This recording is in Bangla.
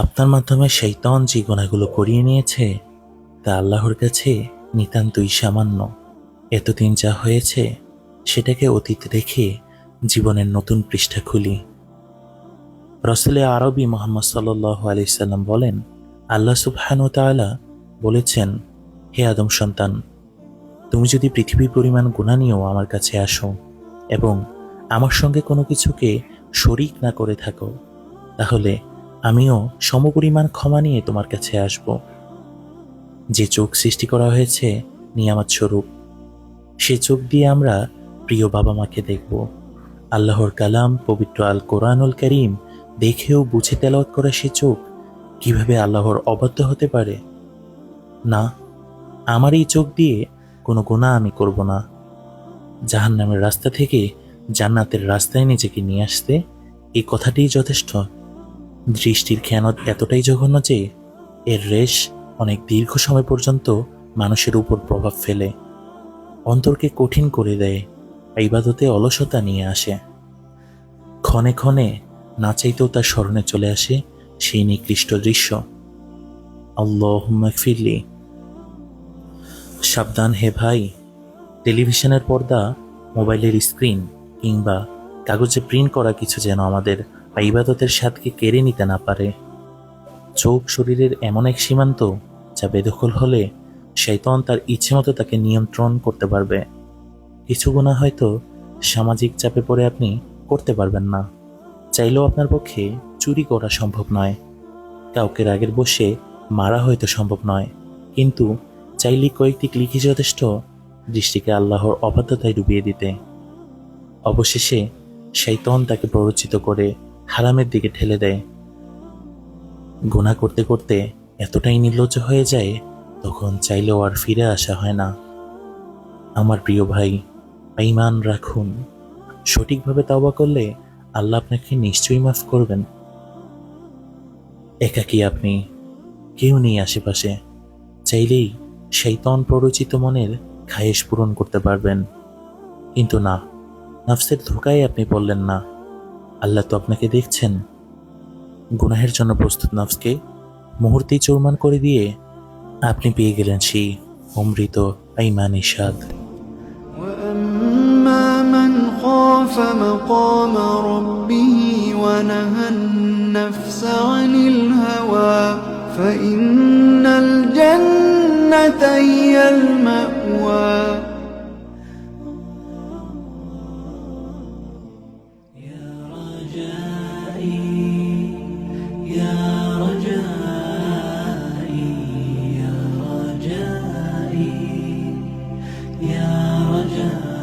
আপনার মাধ্যমে শৈতান যে গোনাগুলো করিয়ে নিয়েছে, তা আল্লাহর কাছে নিতান্তই সামান্য। এতদিন যা হয়েছে, সেটাকে অতীত রেখে জীবনের নতুন পৃষ্ঠা খুলি। রসুলে আরবি মোহাম্মদ সাল্লাহ আলাইসাল্লাম বলেন, আল্লাহ সুবহানু তাআলা বলেছেন, হে আদম সন্তান, তুমি যদি পৃথিবী পরিমাণ গুণা নিয়েও আমার কাছে আসো এবং আমার সঙ্গে কোনো কিছুকে শরিক না করে থাকো, তাহলে আমিও সমপরিমাণ ক্ষমা নিয়ে তোমার কাছে আসব। যে চোখ সৃষ্টি করা হয়েছে নিয়ামত স্বরূপ, সে চোখ দিয়ে আমরা প্রিয় বাবা মাকে দেখব। আল্লাহর কালাম, পবিত্র আল কোরআনুল করিম, দেখেও বুঝে তেলাওয়াত করা সে চোখ কীভাবে আল্লাহর অবাধ্য হতে পারে? না, আমার এই চোখ দিয়ে কোনো গুণা আমি করব না। জাহান্নামের রাস্তা থেকে জান্নাতের রাস্তায় নিজেকে নিয়ে আসতে এই কথাটিই যথেষ্ট। দৃষ্টির খেয়ানত এতটাই জঘন্য যে এর রেশ অনেক দীর্ঘ সময় পর্যন্ত মানুষের উপর প্রভাব ফেলে। অন্তরকে কঠিন করে দেয়, ইবাদতে অলসতা নিয়ে আসে। ক্ষণে ক্ষণে, না চাইতেও তার স্মরণে চলে আসে সেই নিকৃষ্ট দৃশ্য। আল্লাহ ফিরলি সাবধান হে ভাই, টেলিভিশনের পর্দা, মোবাইলের স্ক্রিন কিংবা কাগজে প্রিন্ট করা কিছু যেন আমাদের ইবাদতের স্বাদকে কেড়ে নিতে না পারে। চোখ শরীরের এমন এক সীমান্ত যা বেদখল হলে শৈতন তার ইচ্ছে মতো তাকে নিয়ন্ত্রণ করতে পারবে। কিছু গুণা হয়তো সামাজিক চাপে পড়ে আপনি করতে পারবেন না। চাইলেও আপনার পক্ষে চুরি করা সম্ভব নয়। কাউকে রাগের বসে মারা হয়তো সম্ভব নয়। কিন্তু চাইলে কয়েকটি ক্লিকই যথেষ্ট দৃষ্টিকে আল্লাহর অবাধ্যতায় ডুবিয়ে দিতে। অবশেষে শৈতন তাকে প্ররোচিত করে হারামের দিকে ঠেলে দেয়। গুণা করতে করতে এতটাই নির্লজ্জ হয়ে যায়, তখন চাইলেও আর ফিরে আসা হয় না। আমার প্রিয় ভাই, ইমান রাখুন। সঠিকভাবে তাওবা করলে আল্লাহ আপনাকে নিশ্চয়ই মাফ করবেন। একাকী আপনি, কেউ নেই আশেপাশে। চাইলেই শৈতন প্ররোচিত মনের খায়েশ পূরণ করতে পারবেন। কিন্তু না, নফসের ধোকায় আপনি বললেন না। আল্লাহ তো আপনাকে দেখছেন গুনাহের জন্য প্রস্তুত নফসকে মুহূর্তেই চৌরমান করে দিয়ে আপনি পেয়ে গেলেন সেই অমৃত আইমানি স্বাদ وأما من خاف مقام ربه ونهى النفس عن الهوى فإن الجنة هي المأوى يا رجائي يا رجائي يا رجائي.